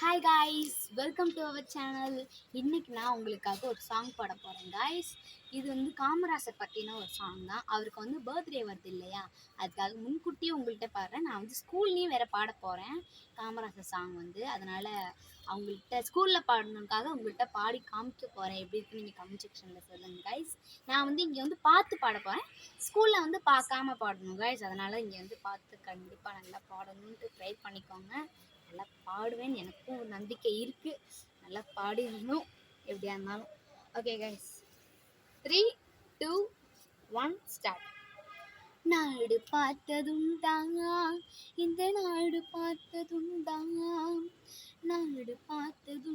Hi guys welcome to our channel இன்றைக்கி நான் உங்களுக்காக ஒரு சாங் பாட போகிறேன் காய்ஸ் இது வந்து காமராசர் பற்றின ஒரு சாங் தான். அவருக்கு வந்து பர்த்டே வருது இல்லையா? அதுக்காக முன்கூட்டியே உங்கள்கிட்ட பாடுறேன். நான் வந்து ஸ்கூல்லையும் வேறு பாட போகிறேன் காமராசர் சாங் வந்து. அதனால் அவங்கள்ட்ட ஸ்கூலில் பாடணுக்காக உங்கள்கிட்ட பாடி காமிக்க போகிறேன் எப்படி இருக்குன்னு நீங்கள் கமெண்ட் செக்ஷனில் சொல்லுங்கள் கைஸ் நான் வந்து இங்கே வந்து பார்த்து பாட போகிறேன் ஸ்கூலில் வந்து பார்க்காம பாடணும் கைஸ் அதனால் இங்கே வந்து பார்த்து கண்டிப்பாக நல்லா பாடணுன்ட்டு ட்ரை பண்ணிக்கோங்க. நல்லா பாடுவேன். எனக்கும் ஒரு நம்பிக்கை இருக்குது நல்லா பாடிடணும். எப்படியா இருந்தாலும். Okay guys three two one start நாடு பார்த்ததுண்டாங்க இந்த நாடு பார்த்ததுண்டாங்க நாடு பார்த்தது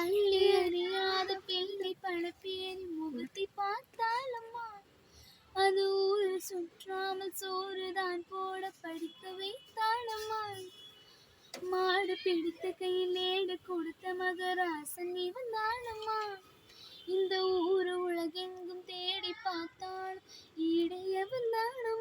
பள்ளி அறியாத பிள்ளை பழப்பேரி முகத்தை பார்த்தால் அம்மா அது ஊரில் சுற்றாமல் சோறுதான் போட படிக்க வைத்தாளம்மா மாடு பிடித்த கையில் ஏடு கொடுத்த மகராசன் இவன் தானம்மா இந்த ஊரு உலகெங்கும் தேடி பார்த்தால் ஈடையவன் தானம்மா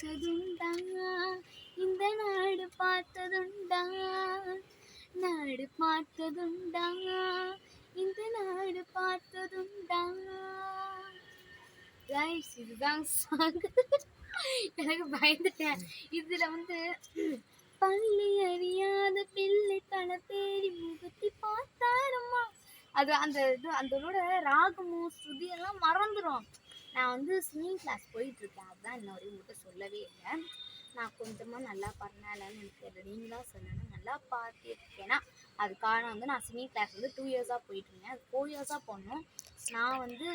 பார்த்ததுண்டா. இந்த நாடு பார்த்ததுண்டா. நாடு பார்த்ததுண்டா. இந்த நாடு பார்த்ததுண்டா. ரைஸ் இதுதான் சாங் எனக்கு பயந்துட்டேன். இதில் வந்து பள்ளி அறியாத பிள்ளை பல பேரி முகத்தி பார்த்தாரம்மா. அது அந்த இது அந்தளோட ராகமும் ஸ்ருதி எல்லாம் மறந்துடும் நான் வந்து சிங்கிங் கிளாஸ் போயிட்டுருக்கேன். அதுதான் இன்ன வரையும் உங்கள்கிட்ட சொல்லவே இல்லை. நான் கொஞ்சமாக நல்லா பண்ணலன்னு எனக்கு தெரியல நீங்கள் தான் சொல்லணும் நல்லா பார்த்துருக்கேன்னா அது காரணம் வந்து நான் சிங்கிங் கிளாஸ் வந்து டூ இயர்ஸாக போயிட்டுருந்தேன். அது ஃபோர் இயர்ஸாக போனோம். நான் வந்து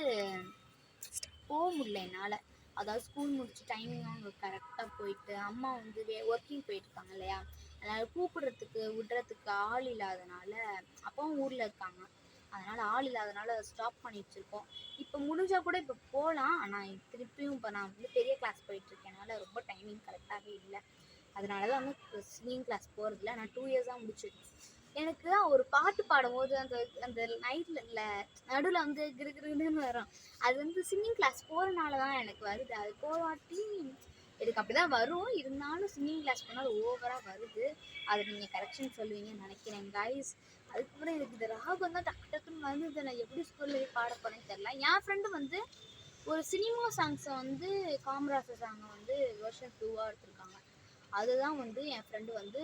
போக முடியல என்னால். அதாவது ஸ்கூல் முடிச்சு டைமிங் அவங்க கரெக்டாக போயிட்டு அம்மா வந்து வே ஒர்க்கிங் போயிட்டுருக்காங்க இல்லையா? அதனால் கூப்பிடுறதுக்கு விடுறதுக்கு ஆள் இல்லாதனால அப்பாவும் ஊரில் இருக்காங்க. அதனால் ஆள் இல்லாதனால ஸ்டாப் பண்ணி வச்சுருக்கோம். இப்போ முடிஞ்சால் கூட இப்போ போகலாம் ஆனால் திருப்பியும் இப்போ நான் வந்து பெரிய கிளாஸ் போயிட்டுருக்கேனால ரொம்ப டைமிங் கரெக்டாகவே இல்லை. அதனால தான் வந்து சிங்கிங் கிளாஸ் போகிறதில்ல நான் டூ இயர்ஸாக முடிச்சிருக்கேன் எனக்கு ஒரு பாட்டு பாடும்போது அந்த அந்த நைட்டில் இல்லை நடுவில் வந்து கிருகிருன்னு வரும். அது வந்து சிங்கிங் கிளாஸ் போகிறனால தான் எனக்கு வருது. அது போகாட்டி இதுக்கு அப்படி தான் வரும். இருந்தாலும் சிங்கிங் கிளாஸ் போனால் அது ஓவராக வருது. அதை நீங்கள் கரெக்ஷன் சொல்லுவீங்கன்னு நினைக்கிறேன் கைஸ் அதுக்கப்புறம் எனக்கு இந்த ராகம் தான் டக்கு டக்குன்னு வந்து நான் எப்படி ஸ்கூலில் பாட போகிறேன்னு தெரில என் ஃப்ரெண்டு வந்து ஒரு சினிமா சாங்ஸை வந்து காமராசர் சாங்கை வந்து வருஷன் டூவாக எடுத்திருக்காங்க. அதுதான் வந்து என் ஃப்ரெண்டு வந்து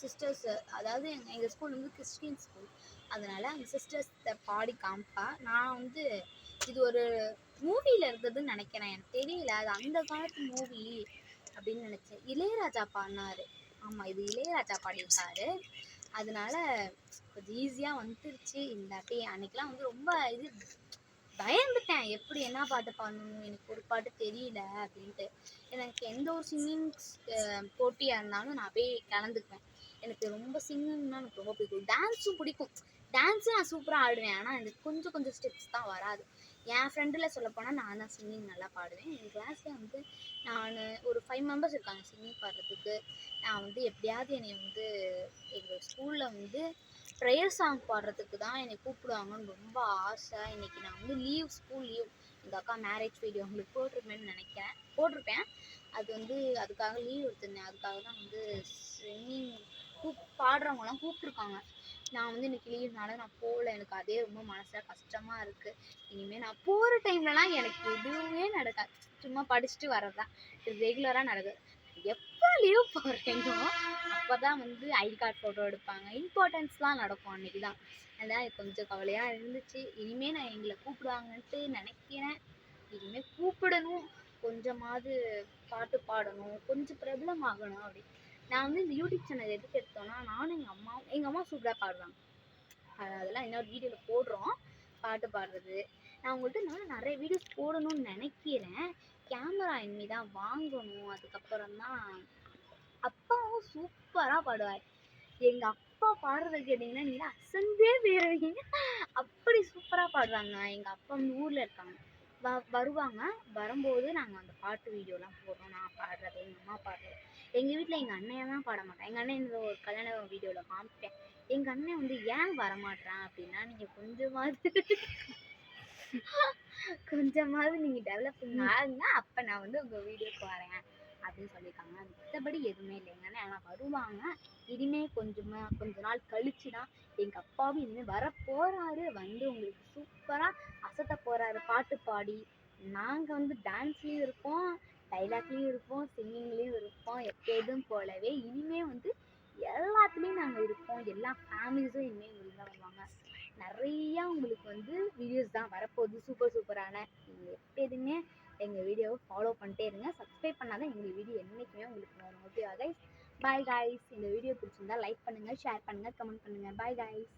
சிஸ்டர்ஸ் அதாவது எங்கள் எங்கள் ஸ்கூல் வந்து கிறிஸ்டின் ஸ்கூல் அதனால் எங்கள் சிஸ்டர்ஸ்கிட்ட பாடி காமிப்பா. நான் வந்து இது ஒரு மூவியில் இருந்ததுன்னு நினைக்கிறேன். எனக்கு தெரியல. அது அந்த காலத்து மூவி அப்படின்னு நினச்சேன். இளையராஜா பாடினாரு. ஆமாம் இது இளையராஜா பாடியிருக்காரு. அதனால கொஞ்சம் ஈஸியாக வந்துருச்சு. இல்லாட்டி அன்னைக்கெலாம் வந்து ரொம்ப இது பயந்துட்டேன். எப்படி என்ன பாட்டு பாடணும் எனக்கு ஒரு பாட்டு தெரியல அப்படின்ட்டு. எனக்கு எந்த ஒரு சிங்கிங் போட்டியாக இருந்தாலும் நான் போய் கலந்துக்குவேன். எனக்கு ரொம்ப சிங்கிங்னா எனக்கு ரொம்ப பிடிக்கும். டான்ஸும் பிடிக்கும். டான்ஸும் நான் சூப்பராக ஆடுவேன். ஆனால் எனக்கு கொஞ்சம் கொஞ்சம் ஸ்டெப்ஸ் தான் வராது. என் ஃப்ரெண்டில் சொல்ல போனால் நான் தான் சிங்கிங் நல்லா பாடுவேன். என் கிளாஸில் வந்து நான் ஒரு ஃபைவ் மெம்பர்ஸ் இருக்காங்க சிங்கிங் பாடுறதுக்கு. நான் வந்து எப்படியாவது என்னை வந்து எங்கள் ஸ்கூலில் வந்து ப்ரேயர் சாங் பாடுறதுக்கு தான் என்னை கூப்பிடுவாங்கன்னு ரொம்ப ஆசை. இன்றைக்கி நான் வந்து லீவ் ஸ்கூல் லீவ் எங்கள் அக்கா மேரேஜ் வீடியோ உங்களுக்கு போட்டிருப்பேன்னு நினைக்கிறேன். போட்டிருப்பேன். அது வந்து அதுக்காக லீவ் எடுத்திருந்தேன். அதுக்காக தான் வந்து சிங்கிங் கூப் பாடுறவங்களாம் கூப்பிட்ருக்காங்க நான் வந்து இன்னைக்கு லீவ்னால நான் போகல. எனக்கு அதே ரொம்ப மனசில் கஷ்டமாக இருக்குது இனிமேல் நான் போகிற டைம்லலாம் எனக்கு எதுவுமே நடக்காது. சும்மா படிச்சுட்டு வர்றது தான் இது ரெகுலராக நடக்குது. எப்போ லீவ் போடுறீங்களோ அப்போ தான் வந்து ஐடி கார்டு ஃபோட்டோ எடுப்பாங்க. இம்பார்ட்டன்ஸ்லாம் நடக்கும் அன்றைக்கி தான் அதான் கொஞ்சம் கவலையாக இருந்துச்சு. இனிமேல் நான் எங்களை கூப்பிடுவாங்கன்ட்டு நினைக்கிறேன். இனிமேல் கூப்பிடணும். கொஞ்சமாவது பாட்டு பாடணும். கொஞ்சம் பிரபலம் ஆகணும் அப்படி நான் வந்து இந்த யூடியூப் சேனல் எதுக்கு எடுத்தோன்னா நானும் எங்கள் அம்மாவும் எங்கள் அம்மா சூப்பராக பாடுவாங்க. அதெல்லாம் இன்னொரு வீடியோவில் போடுறோம். பாட்டு பாடுறது. நான் உங்கள்கிட்ட நானும் நிறைய வீடியோஸ் போடணும்னு நினைக்கிறேன். கேமரா இனிமே தான் வாங்கணும். அதுக்கப்புறம் தான் அப்பாவும் சூப்பராக பாடுவார். எங்கள் அப்பா பாடுறது கேட்டிங்கன்னா நீங்கள் அசந்தே போயிடுவீங்க அப்படி சூப்பராக பாடுவாங்க. எங்கள் அப்பா வந்து ஊரில் இருக்காங்க. வ வருவாங்க. வரும்போது நாங்கள் அந்த பாட்டு வீடியோலாம் போடுறோம். நான் பாடுறது எங்கள் அம்மா பாடுறது. எங்கள் வீட்டில் எங்கள் அண்ணன் தான் பாட மாட்டேன். எங்கள் அண்ணன் இந்த ஒரு கல்யாண வீடியோவில் காமிப்பேன். எங்கள் அண்ணன் வந்து ஏன் வரமாட்றான் அப்படின்னா நீங்கள் கொஞ்சமாவது கொஞ்சமாவது நீங்கள் டெவலப்பிங் ஆகுங்க அப்போ நான் வந்து உங்கள் வீடியோக்கு வரேன். அப்படின்னு சொல்லியிருக்காங்க. மற்றபடி எதுவுமே இல்லைங்க ஆனால் வருவாங்க. இனிமே கொஞ்சமா கொஞ்ச நாள் கழிச்சு தான் எங்கள் அப்பாவும் இனிமேல் வர போகிறாரு வந்து உங்களுக்கு சூப்பராக அசத்த போகிறாரு பாட்டு பாடி. நாங்கள் வந்து டான்ஸ்லேயும் இருப்போம் டைலாக்லேயும் இருப்போம் சிங்கிங்லேயும் இருப்போம். எப்போதும் போலவே இனிமே வந்து எல்லாத்துலேயும் நாங்கள் இருப்போம். எல்லா ஃபேமிலிஸும் இனிமேல் உங்களுக்கு தான் வருவாங்க. நிறையா உங்களுக்கு வந்து வீடியோஸ் தான் வரப்போகுது. சூப்பர் சூப்பரான நீங்கள் எப்போதுமே எங்கள் வீடியோவை ஃபாலோ பண்ணிட்டே இருங்க. சப்ஸ்கிரைப் பண்ணாதான் எங்கள் வீடியோ என்றைக்குமே உங்களுக்கு வரும் ஓகேவா கைஸ் பாய் காய்ஸ் இந்த வீடியோ பிடிச்சிருந்தா லைக் பண்ணுங்கள் ஷேர் பண்ணுங்கள் கமெண்ட் பண்ணுங்கள் பாய் காய்ஸ்